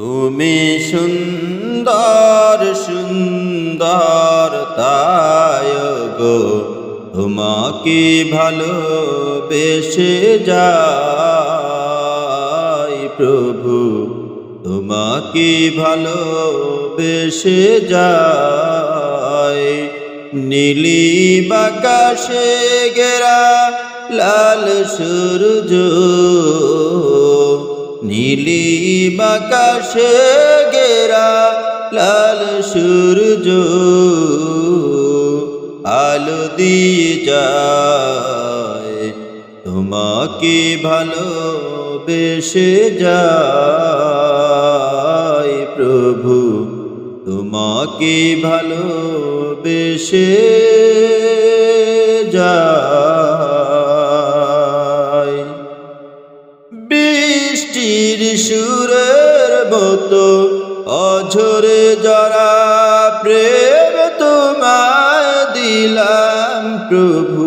তুমি সুন্দর সুন্দর তাই গো। তোমাকে ভালো বেসে যাই প্রভু। তোমাকে ভালো বেসে যাই। নীলি বাকাশে গেরা লাল সূর্য। নীলি বাকাশে গেরা লাল সূর্য আলো দিয়ে যায়। তোমাকে ভালো বেসে যায় প্রভু। তোমাকে ভালো বেসে যায়। মতো অঝরে জরা প্রেম তোমায় দিলাম প্রভু।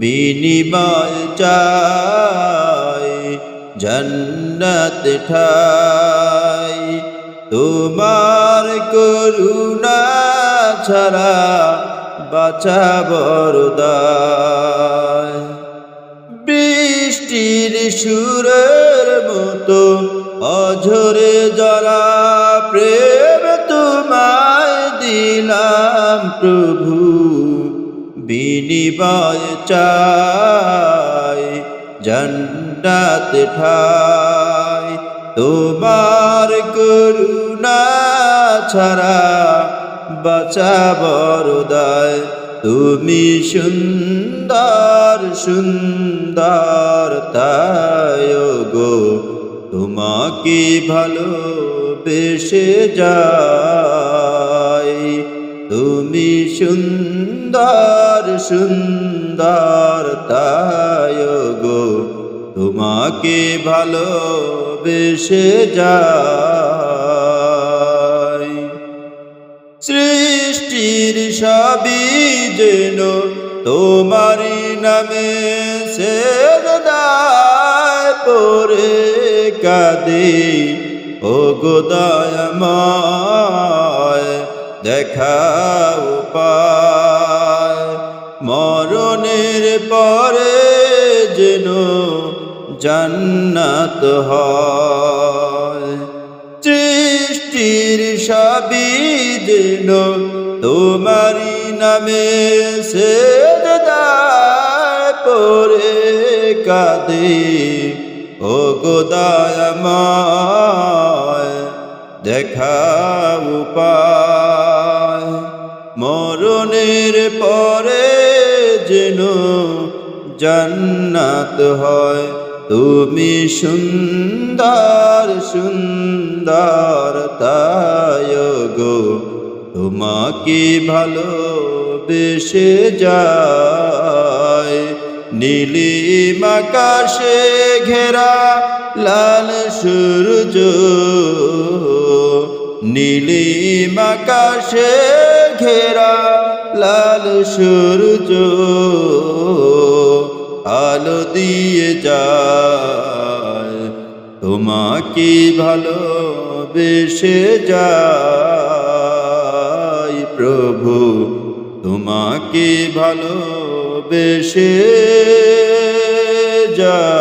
বিনিময় চাই, জন্নত ঠাই। তোমার করুণা ছাড়া বাঁচা বরদায় বৃষ্টির সুরের মতো অঝরে জরা প্রেম তোমায় দিলাম প্রভু। বিনিময় চাই, জন্নাত ঠাই। তোমার করুণা ছাড়া বাঁচা বরদায় তুমি সুন্দর সুন্দর তাই গো তোমাকে ভালো বেসে যাই। তুমি সুন্দর সুন্দর, তাই তোমাকে ভালো বেসে যাই। সৃষ্টির সবই যেন তোমারি নামে সে কাঁদে ও গোদায়ময় দেখাও পায়। মরণের পরে যেন জান্নাত হয়। সবই যেন তোমারি নামে সে পরে কাঁদে। ও গোদায়ময় দেখাও পায় মরণের পরে যেন জান্নাত হয়, তুমি সুন্দর সুন্দর গো, তোমাকে ভালো বেসে যায় নীলি আকাশে ঘেরা লাল সূর্য। নীলি আকাশে ঘেরা লাল সূর্য। আলো দিয়ে যায়, তোমাকে ভালো বেসে যায়। তোমাকে ভালোবেসে যা